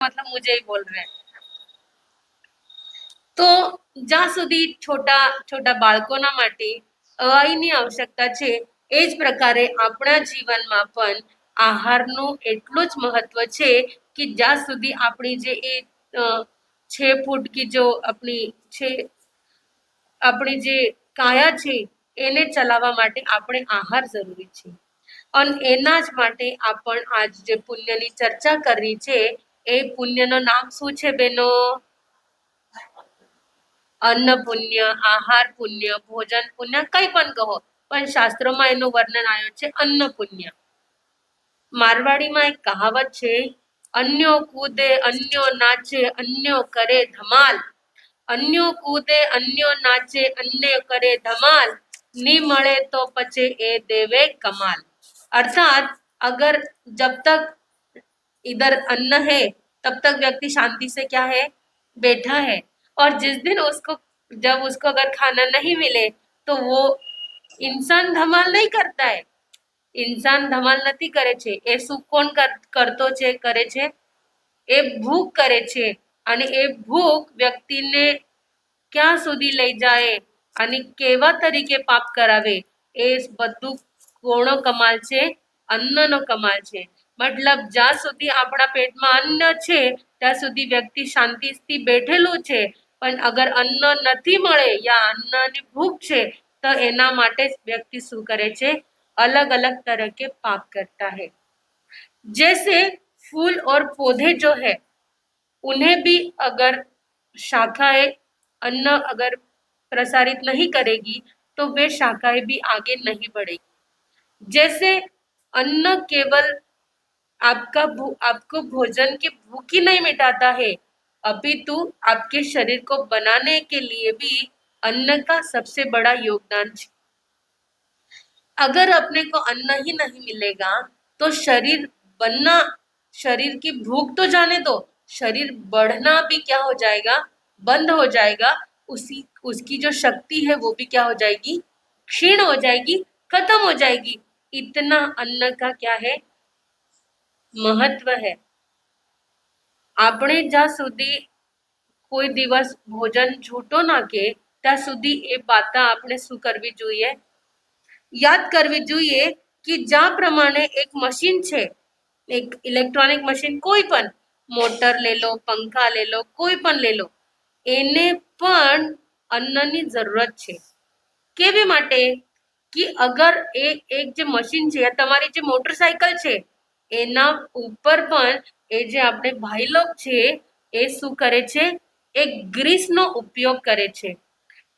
मतलब मुझे ही बोल रहे हैं તો જ્યાં સુધી છોટા છોટા બાળકોના માટે અઆઈની આવશ્યકતા છે એ જ પ્રકારે આપણા જીવનમાં પણ આહારનું એટલું જ મહત્વ છે કે જ્યાં સુધી આપણી જે એ અ, છે ફૂટ કી જો આપણી છે આપણી જે કાયા છે એને ચલાવવા માટે આપણે આહાર જરૂરી છે અને એના જ માટે આપણ આજ જે પુણ્યની ચર્ચા કરી છે એ પુણ્યનું નામ શું છે બેનો અન્ન પુણ્ય આહાર પુણ્ય ભોજન પુણ્ય કંઈ પણ કહો પણ શાસ્ત્રોમાં એનું વર્ણન આવ્યું છે અન્ન પુણ્ય મારવાડીમાં એક કહાવત છે અન્યો કૂદે અન્યો નાચે અન્યો કરે ધમાલ અન્યો કૂદે અન્યો નાચે અન્ય કરે ધમાલ ની મળે તો પછી એ દેવે કમાલ अर्थात अगर जब तक इधर अन्न है तब तक व्यक्ति शांति से क्या है बैठा है और जिस दिन उसको जब उसको अगर खाना नहीं मिले तो वो इंसान धमाल नहीं करता है ઇન્સાન ધમાલ નથી કરે છે એ શું કોણ કર- કરતો છે કરે છે એ ભૂખ કરે છે અને એ ભૂખ વ્યક્તિને ક્યાં સુધી લઈ જાય અને કેવા તરીકે પાપ કરાવે એ બધું કોનો કમાલ છે અન્નનો કમાલ છે મતલબ જ્યાં સુધી આપણા પેટમાં અન્ન છે ત્યાં સુધી વ્યક્તિ શાંતિથી બેઠેલું છે પણ અગર અન્ન નથી મળે યા અન્નની ભૂખ છે તો એના માટે જ વ્યક્તિ શું કરે છે अलग अलग तरह के पाप करता है जैसे फूल और पौधे जो है उन्हें भी अगर शाखाएं अन्न अगर प्रसारित नहीं करेगी तो वे शाखाएं भी आगे नहीं बढ़ेगी जैसे अन्न केवल आपका आपको भोजन की भूख ही नहीं मिटाता है। अपितु आपके शरीर को बनाने के लिए भी अन्न का सबसे बड़ा योगदान है अगर अपने को अन्न ही नहीं मिलेगा तो शरीर बनना, शरीर की भूख तो जाने दो, शरीर बढ़ना भी क्या हो जाएगा? बंद हो जाएगा, उसी, उसकी जो शक्ति है वो भी क्या हो जाएगी? क्षीण हो जाएगी, खत्म हो जाएगी। इतना अन्न का क्या है? મહત્વ હે. આપણે જ્યાં સુધી કોઈ દિવસ ભોજન છૂટો નાખે ત્યાં સુધી એ વાતા આપણે શું કરવી જોઈએ? યાદ કરવી જોઈએ કે જ્યાં પ્રમાણે એક મશીન છે, એક ઇલેક્ટ્રોનિક મશીન કોઈ પણ, મોટર લે લો, પંખા લે લો, કોઈ પણ લે લો, એને પણ અન્નની જરૂરત છે. કેવી માટે? કે અગર એ એક જે મશીન છે તમારી જે મોટરસાયકલ છે એના ઉપર પણ એ જે આપણે ભાઈ લોક છે એ શું કરે છે એક ગ્રીસનો ઉપયોગ કરે છે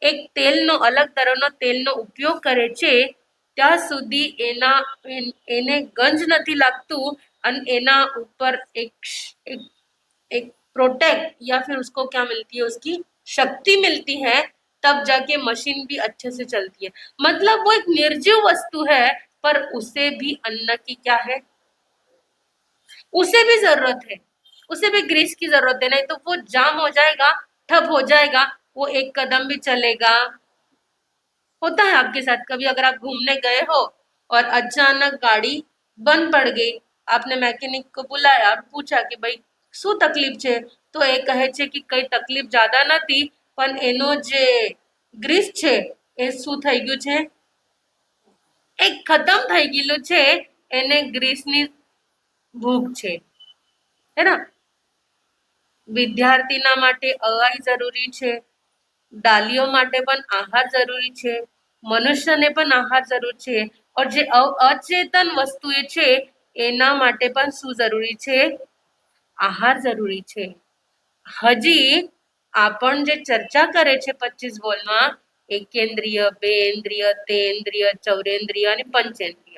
એક તેલનો અલગ તરહનો તેલનો ઉપયોગ કરે છે ત્યાં સુધી એના એન- એને ગંજ નથી લાગતું અને એના ઉપર એક શ- એક एक प्रोटेक्ट या फिर उसको क्या मिलती है उसकी शक्ति मिलती है तब जाके मशीन भी अच्छे से चलती है मतलब वो एक निर्जीव वस्तु है पर उसे भी अन्न की क्या है उसे भी जरूरत है उसे भी ग्रीस की जरूरत है नहीं तो वो जाम हो जाएगा ठप हो जाएगा वो एक कदम भी चलेगा होता है आपके साथ कभी अगर आप घूमने गए हो और अचानक गाड़ी बंद पड़ गई आपने मैकेनिक को बुलाया और पूछा कि ભાઈ શું તકલીફ છે તો એ કહે છે કે કઈ તકલીફ જ્યાદા નથી પણ એનો જે ગ્રીસ છે એ શું થઈ ગયું છે એ ખતમ થઈ ગયેલું છે એને ગ્રીસની ભૂખ છે. હે ને વિદ્યાર્થીના માટે અવાય જરૂરી છે. ડાલીઓ માટે પણ આહાર જરૂરી છે. મનુષ્યને પણ આહાર જરૂર છે. ઓર જે અચેતન વસ્તુ છે, એના માટે પણ શું જરૂરી છે? આહાર જરૂરી છે. હજી આપણ જે ચર્ચા કરે છે પચીસ બોલમાં એકેન્દ્રિય બેન્દ્રિય, તેન્દ્રિય, ચૌરેન્દ્રિય અને પંચેન્દ્રિય.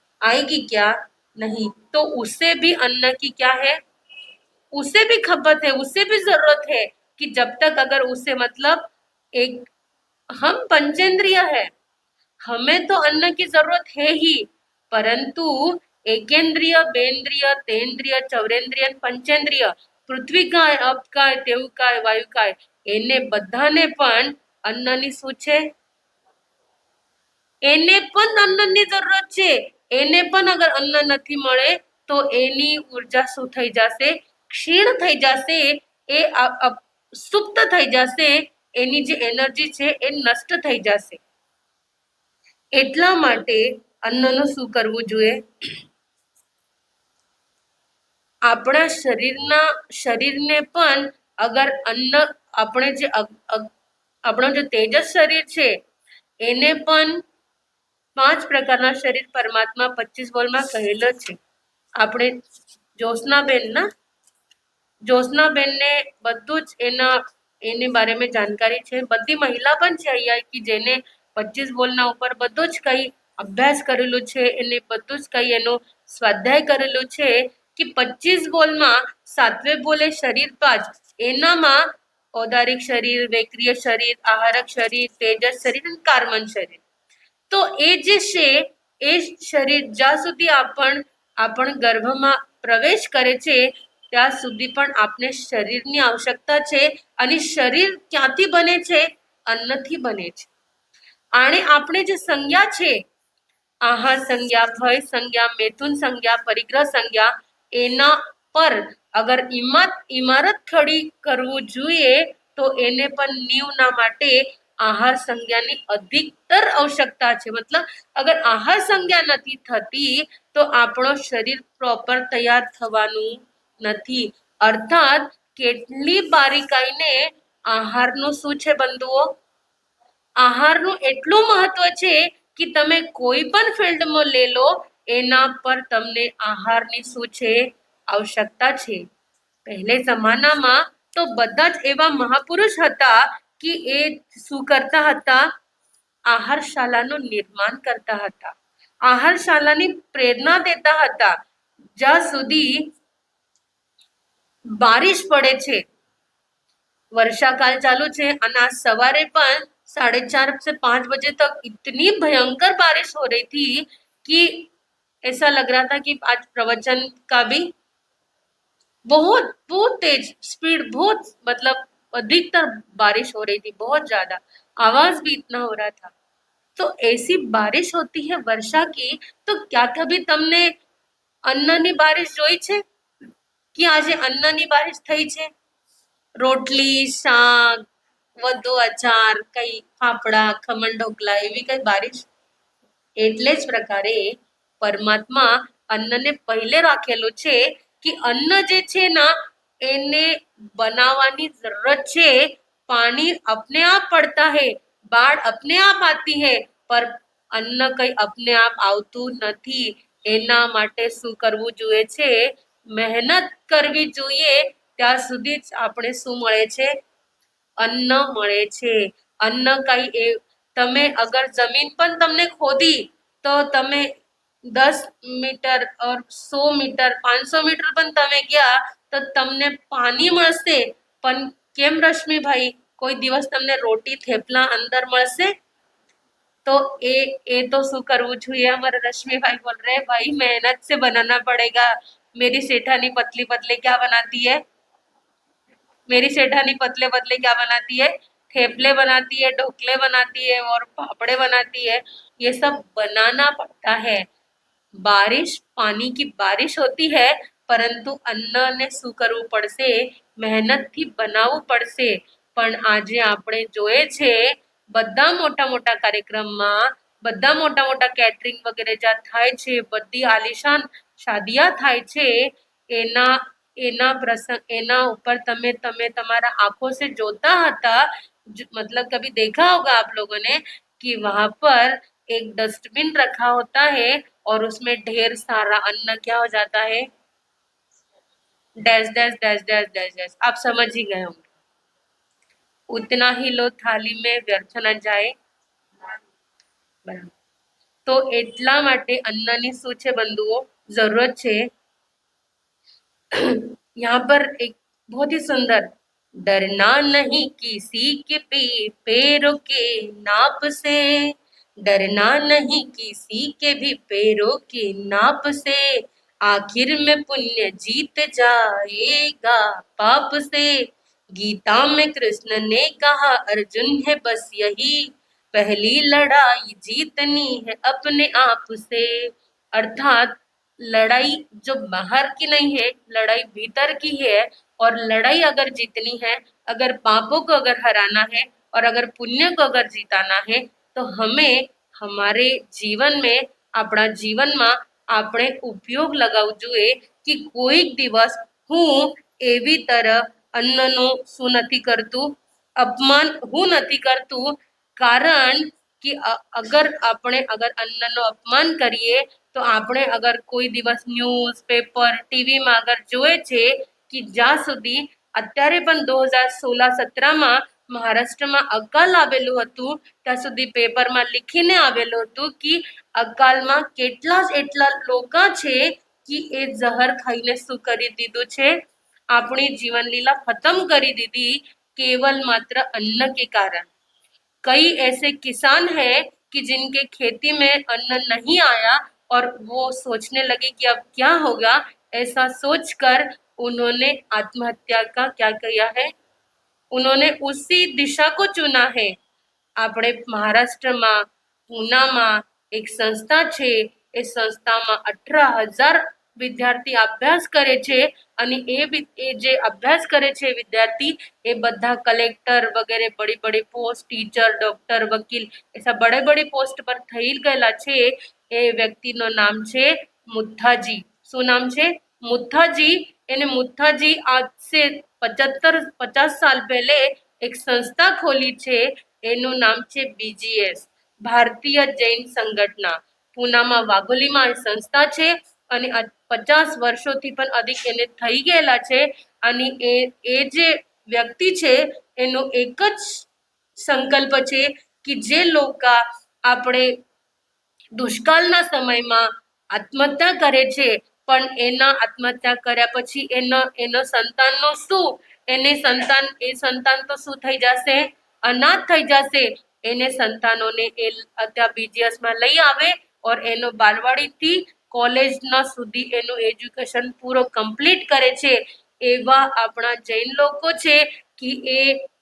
आएगी क्या नहीं तो उससे भी अन्न की क्या है उसे भी खपत है उसे भी जरूरत है कि जब तक अगर उसे मतलब एक हम पंचेंद्रिय है हमें तो अन्न की जरूरत है ही परंतु એકેન્દ્રિય બેન્દ્રિય તેન્દ્રિય ચૌરેન્દ્રિય અને પંચેન્દ્રિય પૃથ્વીકાય અપકાય તેવુકાય વાયુકાય એને બધાને પણ અન્નની શું છે એને પણ અન્નની જરૂરત છે એને પણ અગર અન્ન નથી મળે, તો એની ઊર્જા શું થઈ જશે? ક્ષીણ થઈ જશે, એ સુપ્ત થઈ જશે, એની જે એનર્જી છે એ નષ્ટ થઈ જશે. એટલા માટે અન્નનું શું કરવું જોઈએ? આપણા શરીરના, શરીરને પણ અગર અન્ન આપણે જે આપણો જે તેજસ શરીર છે, એને પણ પાંચ પ્રકારના શરીર પરમાત્મા પચીસ બોલમાં કહેલો છે. આપણે જ્યોત્સનાબેન ના જ્યોત્સનાબેનને બધું જ એના, એની બારેમાં જાણકારી છે. બધી મહિલા પણ છે અહીંયા કે જેને પચીસ બોલના ઉપર બધું જ કંઈ અભ્યાસ કરેલું છે, એને બધું જ કંઈ એનો સ્વાધ્યાય કરેલું છે કે પચીસ બોલમાં સાતવે બોલે શરીર પાંચ એનામાં ઔદારિક શરીર, વૈક્રિય શરીર, આહારક શરીર, તેજસ શરીર અને કાર્મન શરીર. તો એ જે છે, એ શરીર જ્યાં સુધી આપણ આપણ ગર્ભમાં પ્રવેશ કરે છે, ત્યાં સુધી પણ આપણે શરીરની આવશ્યકતા છે અને શરીર ક્યાંથી બને છે? અન્નથી બને છે. આણે આપણે જે સંજ્ઞા છે, આહાર સંજ્ઞા, ભય સંજ્ઞા, મેથુન સંજ્ઞા, પરિગ્રહ સંજ્ઞા, એના પર અગર ઇમારત ઇમારત ખડી કરવું જોઈએ, તો એને પણ નીવના માટે આહાર સંજ્ઞાની અધિકતર આવશ્યકતા છે. મતલબ અગર આહાર સંજ્ઞા નથી થતી, તો આપણો શરીર પ્રોપર તૈયાર થવાનું નથી. અર્થાત કેટલી બારીકાઈને આહારનું શું છે બંધુઓ? આહારનું એટલું મહત્વ છે કે તમે કોઈ પણ ફિલ્ડમાં લે લો, એના પર તમને આહારની શું છે? આવશ્યકતા છે. પહેલે જમાનામાં તો બધા જ એવા મહાપુરુષ હતા કે એ શું કરતા હતા આહારશાલાનું નિર્માણ કરતા હતા આહારશાલાની પ્રેરણા દેતા હતા જ્યાં સુધી બારિશ પડે છે वर्षाकाल चालू છે અને आज सवारे પણ साढ़े चार से पाँच बजे तक इतनी भयंकर बारिश हो रही थी कि ऐसा लग रहा था कि आज प्रवचन का भी बहुत बहुत तेज स्पीड बहुत मतलब अधिकतर बारिश हो रही थी, बहुत ज़्यादा। आवाज़ भी इतना हो रहा था। तो ऐसी बारिश होती है वर्षा की तो क्या कभी तमने अन्ननी बारिश जोई छे? कि आज अन्ननी बारिश थई छे? रोटली, साग, वधो, अचार, कई फाफड़ा, खमण, ढोकला એવી કઈ બારિશ એટલે જ પ્રકારે પરમાત્મા અન્નને પહેલે રાખેલું છે કે અન્ન જે છે ના એને બનાવવાની જરૂરત છે પાણી अपने आप पड़ता है बाढ़ अपने आप आती है પર અન્ન કઈ अपने आप આવતું નથી એના માટે શું કરવું જોઈએ છે મહેનત કરવી જોઈએ ત્યાં સુધી જ આપણે શું મળે છે અન્ન મળે છે અન્ન કઈ એ તમે અગર જમીન પણ તમને ખોદી તો તમે દસ મીટર ઓર સો મીટર પાંચસો મીટર પણ તમે ગયા તો તમને પાણી મળશે, પણ કેમ રશ્મિભાઈ કોઈ દિવસ તમને રોટી થેપલા અંદર મળશે? तो ए ए तो शू करव छूए हमारे रश्मि भाई बोल रहे हैं भाई मेहनत से बनाना पड़ेगा मेरी सेठानी पतली पतले क्या बनाती है मेरी सेठानी पतले पतले क्या बनाती है थेपले बनाती है ढोकले बनाती है और पापड़े बनाती है ये सब बनाना पड़ता है बारिश पानी की बारिश होती है પરંતુ અન્નને શું કરવું પડશે મહેનતથી બનાવવું પડશે પણ આજે આપણે જોઈએ છે બધા મોટા મોટા કાર્યક્રમમાં બધા મોટા મોટા કેટરિંગ વગેરે જ્યાં થાય છે બધી આલિશાન શાદિયા થાય છે એના એના પ્રસંગ એના ઉપર તમે તમે તમારા આંખો से જોતા હતા જ- मतलब कभी देखा होगा आप लोगों ने कि वहां पर एक डस्टबिन रखा होता है और उसमें ढेर सारा अन्न क्या हो जाता है dash dash dash dash dash dash आप समझ ही गए होंगे उतना ही लो थाली में व्यर्थ ન જાય બરાબર તો એટલા માટે અન્નની શું છે બંધુઓ જરૂરત છે यहाँ पर एक बहुत ही सुंदर डरना नहीं किसी के पे पैरों के नाप से डरना नहीं किसी के भी पैरों के नाप से आखिर में पुण्य जीत जाएगा। पाप से गीता में कृष्ण ने कहा, अर्जुन है बस यही, पहली लड़ाई जीतनी है अपने आप से। अर्थात लड़ाई जो बाहर की नहीं है, लड़ाई भीतर की है और लड़ाई अगर जीतनी है, अगर पापों को अगर हराना है और अगर पुण्य को अगर जिताना है तो हमें, हमारे जीवन में, अपना जीवन में આપણે ઉપયોગ લગાવવું જોઈએ કે કોઈક દિવસ હું એવી તરફ અન્નનું શું નથી કરતું, અપમાન હું નથી કરતું, કારણ કે અગર આપણે અગર અન્નનો અપમાન કરીએ, તો આપણે અગર કોઈ દિવસ ન્યૂઝ પેપર ટીવીમાં અગર જોઈએ છે કે જ્યાં સુધી, અત્યારે પણ દો હજાર સોળ સત્રમાં મહારાષ્ટ્રમાં અકાલ આવેલું હતું ત્યાં સુધી પેપરમાં લીખીને આવેલું હતું કે અકાલમાં કેટલા જ એટલા લોકો છે કે એ ઝહર ખાઈને શું કરી દીધું છે આપણી જીવન લીલા ખતમ કરી દીધી केवल मात्र अन्न के कारण कई ऐसे किसान हैं कि जिनके खेती में अन्न नहीं आया और वो सोचने लगे कि अब क्या होगा ऐसा सोचकर उन्होंने आत्महत्या का क्या किया है उन्होंने उसी दिशा को चुना है આપણે મહારાષ્ટ્રમાં પૂનામાં એક સંસ્થા છે એ સંસ્થામાં અઠરા હજાર વિદ્યાર્થી અભ્યાસ કરે છે અને એ વિ- એ જે અભ્યાસ કરે છે વિદ્યાર્થી એ બધા કલેક્ટર વગેરે બડી બડી પોસ્ટ ટીચર ડોક્ટર વકીલ એસા બડે બડી પોસ્ટ પર થઈ ગયેલા છે એ વ્યક્તિનું નામ છે મુથ્થાજી શું નામ છે મુથ્થાજી એને મુથ્થાજી આજ से પચહત્તર પચાસ સાલ પહેલે એક સંસ્થા ખોલી છે. એનું નામ છે બીજીએસ ભારતીય જૈન સંગઠના. પૂનામાં વાઘોલીમાં સંસ્થા છે અને પચાસ વર્ષોથી પણ અધિક એને થઈ ગયેલા છે. અને એ એ જે વ્યક્તિ છે, એનો એક જ સંકલ્પ છે કે જે લોકો આપણે દુષ્કાળના સમયમાં આત્મહત્યા કરે છે પણ એના આત્મહત્યા કર્યા પછી એનો એનો સંતાનનો શું? એને સંતાન, એ સંતાન તો શું થઈ જશે? અનાથ થઈ જશે. એને સંતાનોને એ અત્યારે બીજીએસમાં લઈ આવે ઓર એનો બાલવાડીથી કોલેજના સુધી એનું એજ્યુકેશન પૂરો કમ્પ્લીટ કરે છે. એવા આપણા જૈન લોકો છે કે એ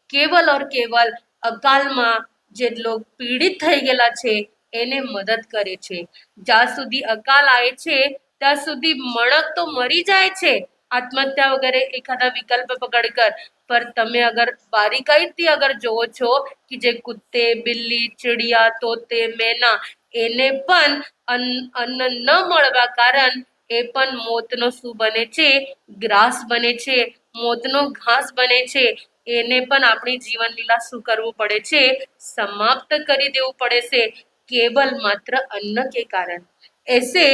કેવલ ઓર કેવલ અકાલમાં જે લોક પીડિત થઈ ગયેલા છે, એને મદદ કરે છે. જ્યાં સુધી અકાલ આવે છે ત્યાં સુધી મણક તો મરી જાય છે. આત્મહત્યા વગેરે એખાદા વિકલ્પ પકડ કર. પર તમે અગર બારીકાઈથી અગર જોવો છો કે જે કુત્તે, બિલ્લી, ચિડિયા, તોતે, મેના, એને પણ અન્ન ન મળવા કારણ એ પણ મોતનો શું બને છે, ગ્રાસ બને છે, મોતનો ઘાસ બને છે. એને પણ આપણી જીવન લીલા શું કરવું પડે છે? સમાપ્ત કરી દેવું પડે છે. કેવલ માત્ર અન્ન કે કારણ. ऐसे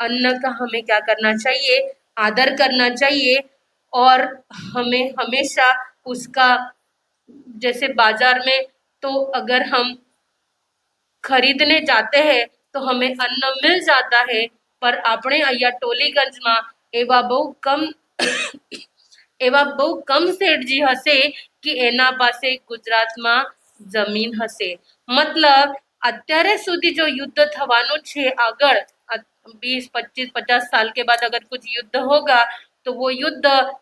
अन्न का हमें क्या करना चाहिए आदर करना चाहिए और हमें हमेशा उसका जैसे बाजार में तो अगर हम खरीदने जाते हैं तो हमें अन्न मिल जाता है पर આપણે અહીંયા ટોલીગંજમાં એવા બહુ કમ એવા બહુ કમ શેઠજી હશે કે એના પાસે ગુજરાતમાં જમીન હશે મતલબ અત્યારે સુધી जो युद्ध થવાનું છે આગળ बीस, पच्चीस, पचास साल के बाद अगर कुछ युद्ध होगा तो वो युद्ध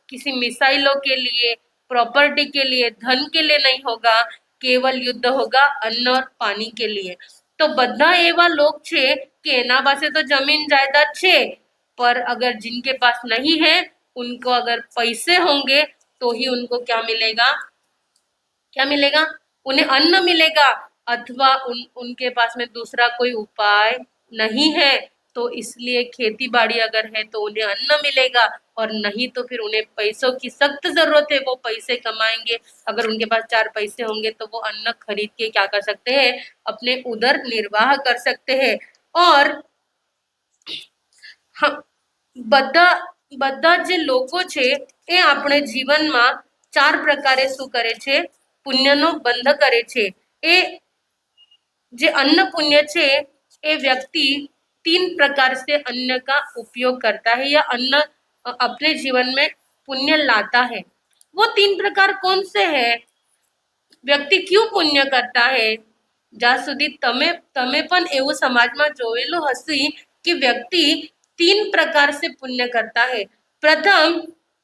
किसी मिसाइलों के लिए, प्रॉपर्टी के लिए, धन के लिए नहीं होगा, केवल युद्ध होगा अन्न और पानी के लिए। तो बदा एवं लोग छे के एना पास तो ज़मीन जायदाद छे, पर अगर जिनके पास नहीं है, उनको अगर पैसे होंगे तो ही उनको क्या मिलेगा? क्या मिलेगा? उन्हें अन्न मिलेगा, अथवा उन, उनके पास में दूसरा कोई उपाय नहीं है। तो इसलिए खेती बाड़ी अगर है तो उन्हें अन्न मिलेगा और नहीं तो फिर उन्हें पैसों की सख्त जरूरत है वो पैसे कमाएंगे अगर उनके पास चार पैसे होंगे तो वो अन्न खरीद के क्या कर सकते हैं अपने उदर निर्वाह कर सकते हैं और હ- બધા બધા જે લોકો છે એ આપણે જીવનમાં ચાર પ્રકારે શું કરે છે પુણ્યનો બંધ કરે છે એ જે अन्न पुण्य છે એ व्यक्ति तीन प्रकार से अन्न का उपयोग करता है या अन्न अ, अपने जीवन में पुण्य लाता है वो तीन प्रकार कौन से है વ્યક્તિ ક્યું પુણ્ય કરતા હે જ્યાં સુધી તમે તમે પણ એવું સમાજમાં જોયેલું હશે કે વ્યક્તિ तीन प्रकार से पुण्य करता है પ્રથમ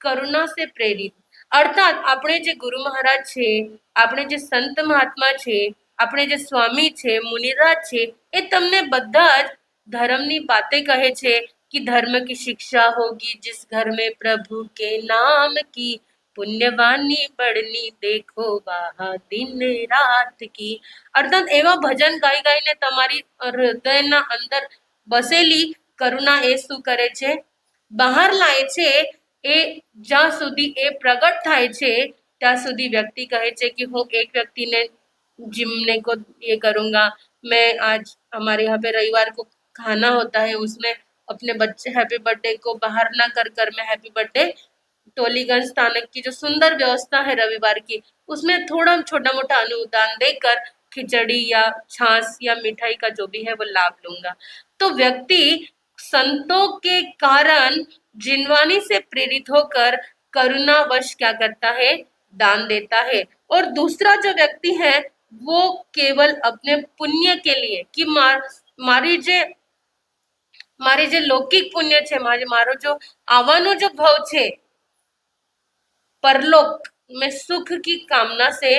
કરુણા સે પ્રેરિત અર્થાત આપણે જે ગુરુ મહારાજ છે આપણે જે સંત મહાત્મા છે આપણે જે સ્વામી છે મુનિરાજ છે એ તમને બધા જ ધર્મની બાતે કહે છે कि धर्म की शिक्षा होगी जिस घर में प्रभु के नाम की પુણ્યવાની બળની દેખો વાહ દિન રાત કી અર્થાત એવા ભજન ગાઈ ગાઈને તમારી હૃદયના અંદર બસેલી કરુણા એ શું કરે છે બહાર લાય છે એ જ્યાં સુધી એ પ્રગટ થાય છે ત્યાં સુધી વ્યક્તિ કહે છે કે હું એક વ્યક્તિને जिमने को ये करूँगा मैं आज हमारे यहाँ पे रविवार को खाना होता है, उसमें अपने बच्चे हैप्पी बर्थडे को बाहर ना कर कर मैं हैप्पी बर्थडे टोलीगंज थानक की जो सुंदर व्यवस्था है रविवार की, उसमें थोड़ा छोटा मोटा अनुदान देकर खिचड़ी या छाछ या मिठाई का जो भी है वो लाभ लूँगा। तो व्यक्ति संतों के कारण जिनवानी से प्रेरित होकर करुणावश क्या करता है? दान देता है। और दूसरा जो व्यक्ति है, वो केवल अपने पुण्य के लिए कि मार मारीजे મારી જે લૌકિક પુણ્ય છે મારે મારો જો આવવાનો जो ભાવ છે परलोक में सुख की कामना से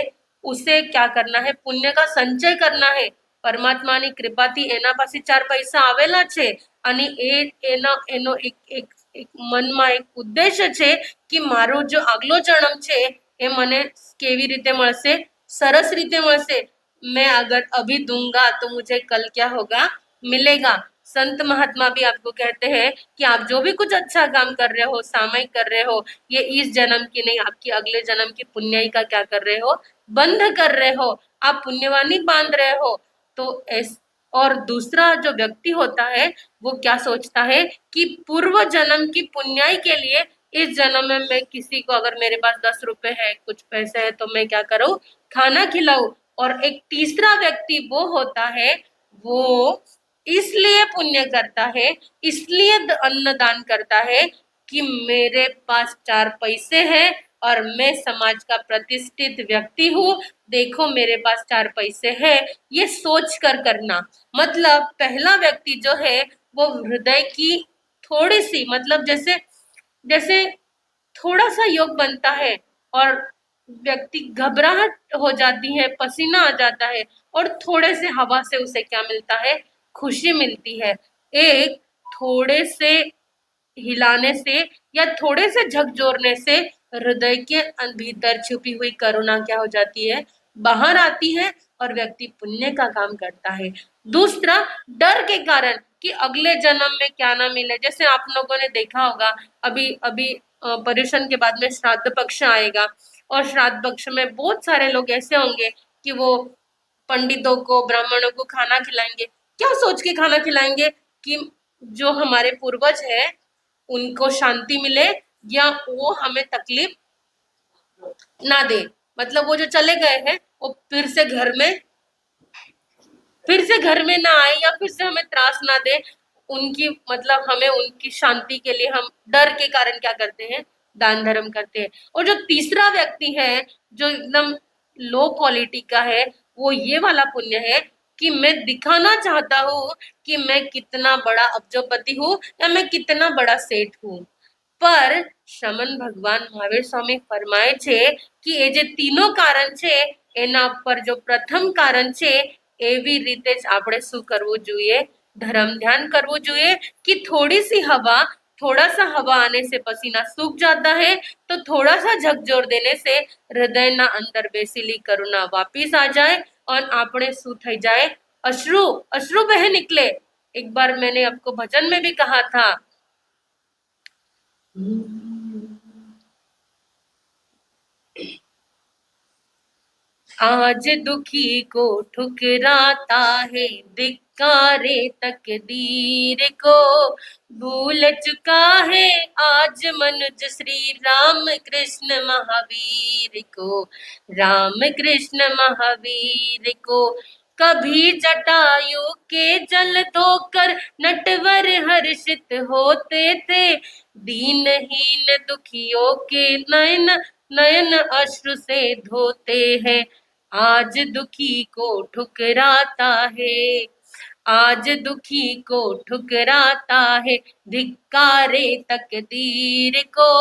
उसे क्या करना है પુણ્ય કા સંચય કરના હે પરમાત્માની કૃપાથી એના પાસે ચાર પૈસા આવેલા છે અને એ એના એનો એક એક એક મનમાં એક ઉદ્દેશ્ય છે કે મારો જો આગલો જન્મ છે એ મને કેવી રીતે મળશે સરસ રીતે મળશે मैं अगर अभी दूंगा तो मुझे कल क्या होगा मिलेगा संत महात्मा भी आपको कहते हैं कि आप जो भी कुछ अच्छा काम कर रहे हो, सामयिक कर रहे हो, ये इस जन्म की नहीं, आपकी अगले जन्म की पुण्याई का क्या कर रहे हो? बंध कर रहे हो। आप पुण्यवानी बाँध रहे हो। तो ऐस, और दूसरा जो व्यक्ति होता है, वो क्या सोचता है कि पूर्व जन्म की पुण्याई के लिए इस जन्म में मैं किसी को अगर मेरे पास दस रुपए है, कुछ पैसे है तो मैं क्या करूँ? खाना खिलाऊ। और एक तीसरा व्यक्ति वो होता है, वो इसलिए पुण्य करता है, इसलिए अन्न दान करता है कि मेरे पास चार पैसे हैं और मैं समाज का प्रतिष्ठित व्यक्ति हूँ। देखो, मेरे पास चार पैसे हैं। ये सोच कर करना। मतलब पहला व्यक्ति जो है, वो हृदय की थोड़ी सी मतलब जैसे जैसे थोड़ा सा योग बनता है और व्यक्ति घबराहट हो जाती है, पसीना आ जाता है और थोड़े से हवा से उसे क्या मिलता है? खुशी मिलती है। एक थोड़े से हिलाने से या थोड़े से झकझोरने से हृदय के भीतर छुपी हुई करुणा क्या हो जाती है? बाहर आती है और व्यक्ति पुण्य का काम करता है। दूसरा, डर के कारण कि अगले जन्म में क्या ना मिले। जैसे आप लोगों ने देखा होगा, अभी अभी पर्यूषण के बाद में श्राद्ध पक्ष आएगा और श्राद्ध पक्ष में बहुत सारे लोग ऐसे होंगे कि वो पंडितों को, ब्राह्मणों को खाना खिलाएँगे। क्या सोच के खाना खिलाएँगे कि जो हमारे पूर्वज है, उनको शांति मिले या वो हमें तकलीफ़ ना दे? मतलब वो जो चले गए हैं, वो फिर से घर में, फिर से घर में ना आए या फिर से हमें त्रास ना दे? उनकी मतलब हमें उनकी शांति के लिए हम डर के कारण क्या करते हैं? दान धर्म करते हैं। और जो तीसरा व्यक्ति है, जो एकदम लो क्वालिटी का है, वो ये वाला पुण्य है कि मैं दिखाना चाहता हूँ कि मैं कितना बड़ा अब्जोपति हूँ या मैं कितना बड़ा सेठ हूँ પર શમન ભગવાન મહાવીર સ્વામી ફરમાય છે કે એ જે તીનો કારણ છે એના પર જો પ્રથમ કારણ છે એવી રીતે જ આપણે શું કરવું જોઈએ ધર્મ ध्यान કરવું જોઈએ कि थोड़ी सी हवा थोड़ा सा हवा आने से पसीना सूख जाता है तो थोड़ा सा झकझोर देने से हृदय ना अंदर बेसीली करुणा वापिस आ जाए और આપણે શું થઈ जाए अश्रु अश्रु बह निकले एक बार मैंने आपको भजन में भी कहा था आज दुखी को ठुकराता है धिक्कारे तकदीर को। भूल चुका है आज मनुज श्री राम कृष्ण महावीर को। राम कृष्ण महावीर को कभी जटायु के जल धोकर नटवर हर्षित होते थे। दीनहीन दुखियों के नयन नयन अश्रु से धोते हैं। आज दुखी को ठुकराता है। आज दुखी को ठुकराता है धिक्कारे तकदीर को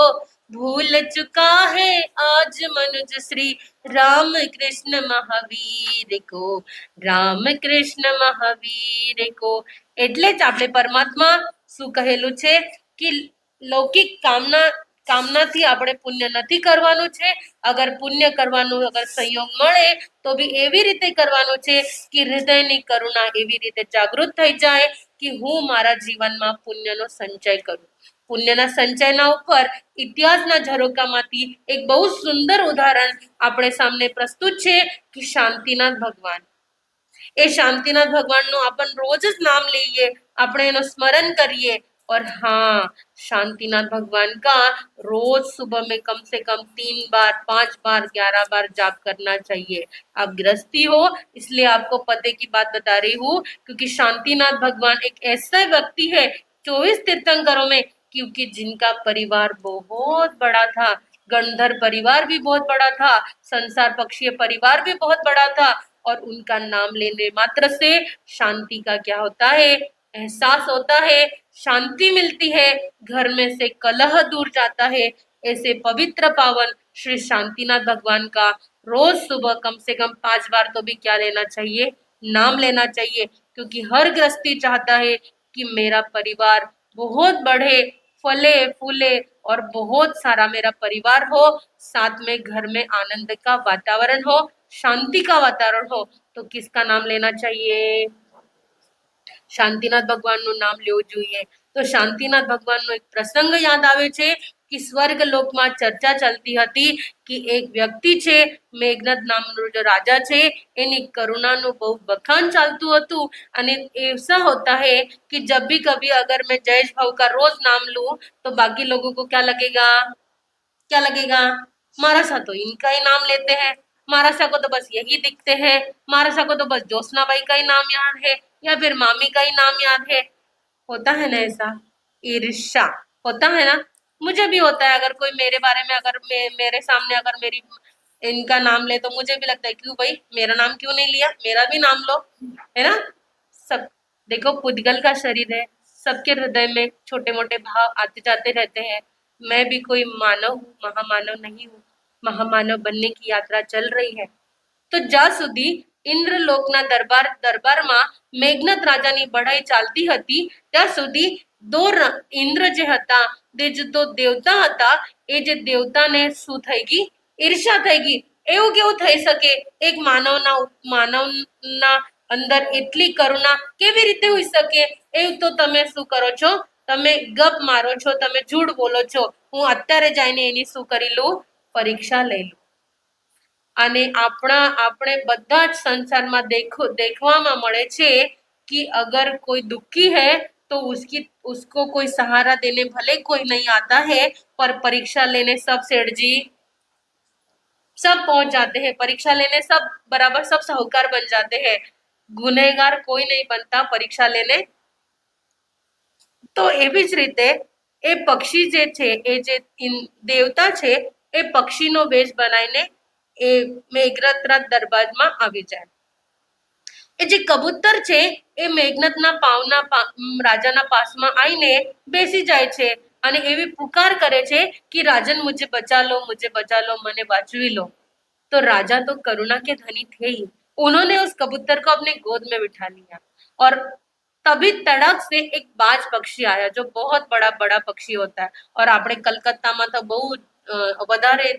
भूल चुका है आज मनुज श्री राम कृष्ण महावीर को રામ કૃષ્ણ મહાવીર કો એટલે જ આપણે પરમાત્મા શું કહેલું છે કે લૌકિક કામના કામનાથી આપણે પુણ્ય નથી કરવાનું છે. અગર પુણ્ય કરવાનું, અગર સંયોગ મળે, તો બી એવી રીતે કરવાનું છે કે હૃદયની કરુણા એવી રીતે જાગૃત થઈ જાય કે હું મારા જીવનમાં પુણ્યનો સંચય કરું. પુણ્યના સંચયના ઉપર ઇતિહાસના ઝરોકામાંથી એક બહુ સુંદર ઉદાહરણ આપણે સામને પ્રસ્તુત છે કે શાંતિનાથ ભગવાન. એ શાંતિનાથ ભગવાનનું આપણ રોજ જ નામ લઈએ, આપણે એનું સ્મરણ કરીએ और हाँ शांतिनाथ भगवान का रोज सुबह में कम से कम तीन बार, पाँच बार, ग्यारह बार जाप करना चाहिए। आप गृहस्थी हो, इसलिए आपको पते की बात बता रही हूँ, क्योंकि शांतिनाथ भगवान एक ऐसा व्यक्ति है, चौबीस तीर्थंकरों में, क्योंकि जिनका परिवार बहुत बड़ा था गंधर परिवार भी बहुत बड़ा था, संसार पक्षीय परिवार भी बहुत बड़ा था, और उनका नाम लेने मात्र से शांति का क्या होता है? एहसास होता है शांति मिलती है, घर में से कलह दूर जाता है। ऐसे पवित्र पावन श्री शांतिनाथ भगवान का रोज सुबह कम से कम पाँच बार तो भी क्या लेना चाहिए? नाम लेना चाहिए, क्योंकि हर गृहस्थी चाहता है कि मेरा परिवार बहुत बढ़े, फले, फूले और बहुत सारा मेरा परिवार हो। साथ में घर में आनंद का वातावरण हो, शांति का वातावरण हो तो किसका नाम लेना चाहिए? શાંતિનાથ ભગવાનનું નામ લેવું જોઈએ તો શાંતિનાથ ભગવાનનો એક પ્રસંગ યાદ આવે છે કે સ્વર્ગ લોકમાં ચર્ચા ચાલતી હતી કે એક વ્યક્તિ છે મેઘનાથ નામનો जो રાજા છે એની કરુણાનું બહુ બખાન ચાલતું હતું અને ऐसा होता है कि जब भी कभी अगर मैं जयेश भाव का रोज नाम लूं तो बाकी लोगों को क्या लगेगा क्या लगेगा महाराजा तो इनका ही नाम लेते हैं महाराजा को तो बस यही दिखते हैं। महाराजा को तो बस ज्योत्सना बाई का ही नाम याद है या फिर मामी का ही नाम याद है। होता है ना ऐसा? ईर्ष्या। होता है ना? मुझे भी होता है अगर कोई मेरे बारे में अगर मे, मेरे सामने अगर मेरी इनका नाम ले तो मुझे भी लगता है क्यों भाई? मेरा नाम क्यों नहीं लिया? मेरा भी नाम लो। है ना? सब देखो पुद्गल का शरीर है। सबके हृदय में छोटे मोटे भाव आते जाते रहते हैं। मैं भी कोई मानव हूँ महामानव नहीं हूँ। महामानव बनने की यात्रा चल रही है તો જ્યાં સુધી ઇન્દ્રલોકના દરબાર દરબારમાં મેઘનાથ રાજાની બઢાઈ ચાલતી હતી ત્યાં સુધી દો ર- ઇન્દ્ર જે હતા તે જે તો દેવતા હતા એ જે દેવતાને શું થઈ ગઈ ઈર્ષા થઈ ગઈ એવું કેવું થઈ શકે એક માનવના ઉપ- માનવના અંદર એટલી કરુણા કેવી રીતે હોઈ શકે એવું તો તમે શું કરો છો તમે ગપ મારો છો તમે જૂઠ બોલો છો હું અત્યારે જઈને એની શું કરી લઉં પરીક્ષા લઈ લો. અને આપણા, આપણે બધા જ સંસારમાં દેખો, દેખવામાં મળે છે कि अगर कोई दुखी है तो उसकी उसको कोई सहारा देने भले कोई नहीं आता है पर परीक्षा लेने सब सेठ जी सब पहुँच जाते हैं परीक्षा लेने सब बराबर सब साहूकार बन जाते हैं गुनेगार कोई नहीं बनता परीक्षा लेने तो એવી रीते રીતે એ પક્ષી જે છે, એ જે એ પક્ષીનો વેશ બનાવીને એ મેઘરથના દરબારમાં આવી જાય એ જે કબૂતર છે એ મેઘનાથના પાવના પા- ઉમ, રાજાના પાસમાં આવીને બેસી જાય છે અને એવી પુકાર કરે છે કે રાજન मुझे बचा लो मुझे बचा लो મને वाचवी लो तो राजा तो करुणा के धनी थे ही उन्होंने उस कबूतर को अपने गोद में बिठा लिया और तभी तड़क से एक बाज पक्षी आया जो बहुत बड़ा बड़ा पक्षी होता है और આપણે કલકત્તામાં તો બહુ અ, વધારે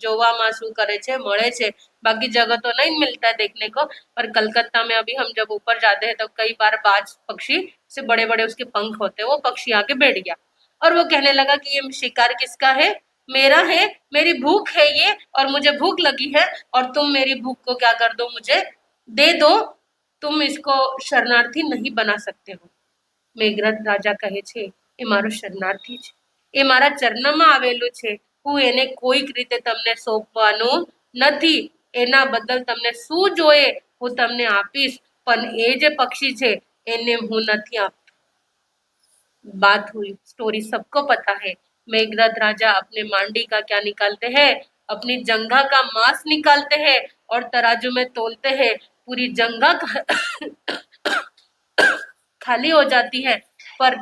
જોવામાં શું કરે છે મળે છે बाकी जगह तो नहीं मिलता है देखने को पर कलकत्ता में अभी हम जब ऊपर जाते हैं तो कई बार बाज पक्षी से बड़े बड़े उसके पंख होते हैं वो पक्षी आके बैठ गया और वो कहने लगा कि ये शिकार किसका है मेरा है मेरी भूख है ये और मुझे भूख लगी है और तुम मेरी भूख को क्या कर दो मुझे दे दो तुम इसको शरणार्थी नहीं बना सकते हो મેઘરથ રાજા કહે છે એ મારો શરણાર્થી છે એ મારા ચરણમાં આવેલું છે હું એને કોઈક રીતે તમને સોંપવાનું નથી એના બદલ તમને શું જોઈએ હું તમને આપીશ પણ એ જે પક્ષી છે એને હું નથી આપતો बात हुई स्टोरी सबको पता है मेघनाथ राजा अपने मांडी का क्या निकालते हैं अपनी जंघा का मांस निकालते हैं और तराजू में तोलते हैं पूरी जंघा खा- खाली हो जाती है पर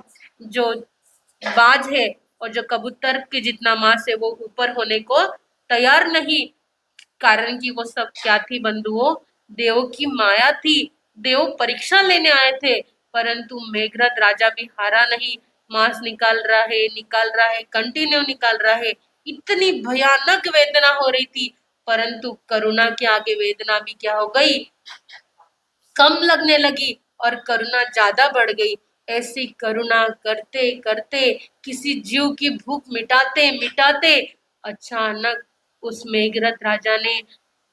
जो बाज है और जो कबूतर के जितना मांस है वो ऊपर होने को तैयार नहीं, कारण कि वो सब क्या थी बंधुओं? देव की माया थी। देव परीक्षा लेने आए थे, परंतु मेघरथ राजा भी हारा नहीं। मांस निकाल रहा है निकाल रहा है कंटिन्यू निकाल रहा। है इतनी भयानक वेदना हो रही थी, परंतु करुणा के आगे वेदना भी क्या हो गई? कम लगने लगी और करुणा ज़्यादा बढ़ गई। ऐसी करुणा करते करते किसी जीव की भूख मिटाते मिटाते अचानक उस मेघरथ राजा ने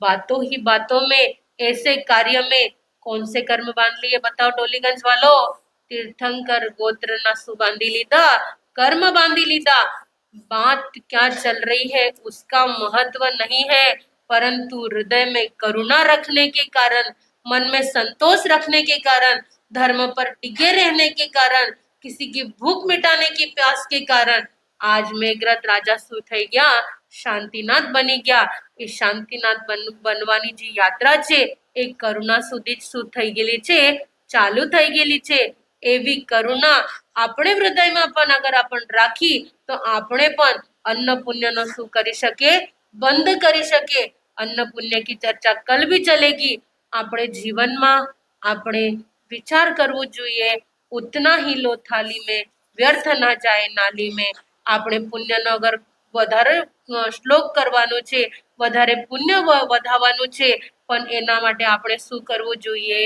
बातों ही बातों में ऐसे कार्य में कौन से कर्म बाँध लिए बताओ डोलीगंज वालों? तीर्थंकर गोत्र नसु बांधी लीधा कर्म बांधी लीधा बात क्या चल रही है उसका महत्व नहीं है, परंतु हृदय में करुणा रखने के कारण, मन में संतोष रखने के कारण धर्म पर टिके रहने के कारण किसी की भूख मिटाने की प्यास के कारण आज મેઘરથ રાજા શું થઈ ગયા શાંતિનાથ બની ગયા એ શાંતિનાથ બન બનવાની જે યાત્રા છે એ કરુણા સુધી જ શું થઈ ગયેલી છે ચાલુ થઈ ગયેલી છે એવી કરુણા આપણે હૃદયમાં પણ અગર આપણ રાખી તો આપણે પણ અન્ન પુણ્યનો શું કરી શકીએ બંધ કરી શકીએ અન્ન પુણ્ય की ચર્ચા કલ भी ચલેગી આપણે જીવનમાં આપણે વિચાર કરવો જોઈએ ઉતના ही લો થાલી में વ્યર્થ ના જાય નાલી में આપણે પુણ્યનો અગર વધારે અ, શ્લોક કરવાનો છે વધારે પુણ્ય વ- વધાવવાનું છે પણ એના માટે આપણે શું કરવું જોઈએ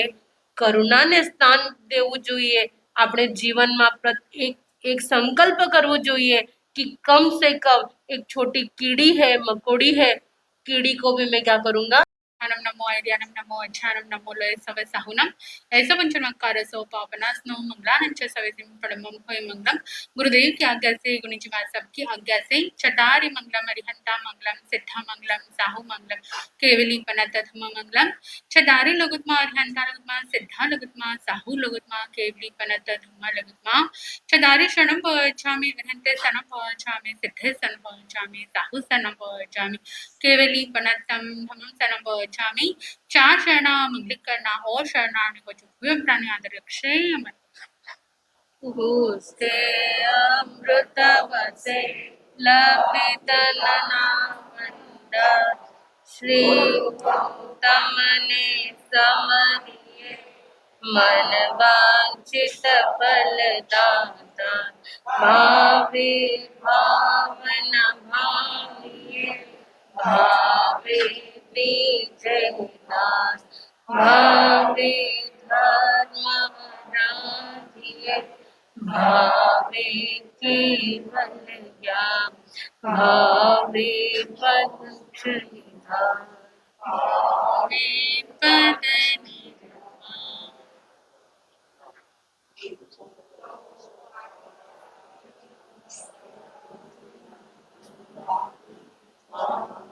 કરુણાને સ્થાન દેવું જોઈએ આપણે જીવનમાં પ્રત- એક એક संकल्प કરવો જોઈએ कि कम से कम एक छोटी कीड़ी है मकोड़ी है कीड़ी को भी मैं क्या करूंगा नमो ऐर्यानं नमो अध्यानं नमो लय सवे साहुनं ऐसा सो पापनास नो मंगलानं च सवे सिम पड़मम होय मंगलम गुरुदेव की आज्ञा से गुणी जी माँ सबकी आज्ञा से चटारी मंगलम अरिहंता मंगलम सिद्धा मंगलम साहु मंगलम केवली पनतथम मंगलम चटारी लघुत्मा अरिहंता लघुत्मा सिद्धा लघुत्मा साहु लघुत्मा केवली पनतथम लघुत्मा चदारी शरणं पवचामि विहन्ते सनं पवचामि सिद्धे सनं पवचामि साहु सनं पवचामि धमम सनं पवचामि चार शरणा मंगलिक करना और शरणानि को जुह्वे प्राणी आदर क्षेम उसके अमृतवसे लपितननामण्ड श्री तमने समरिये मन वांछित फलदाता भावे भावना भाविये भावे विजयदास भावे धर्मराधिय भावे भावे पदक्षिधा भावे पदनि Thank.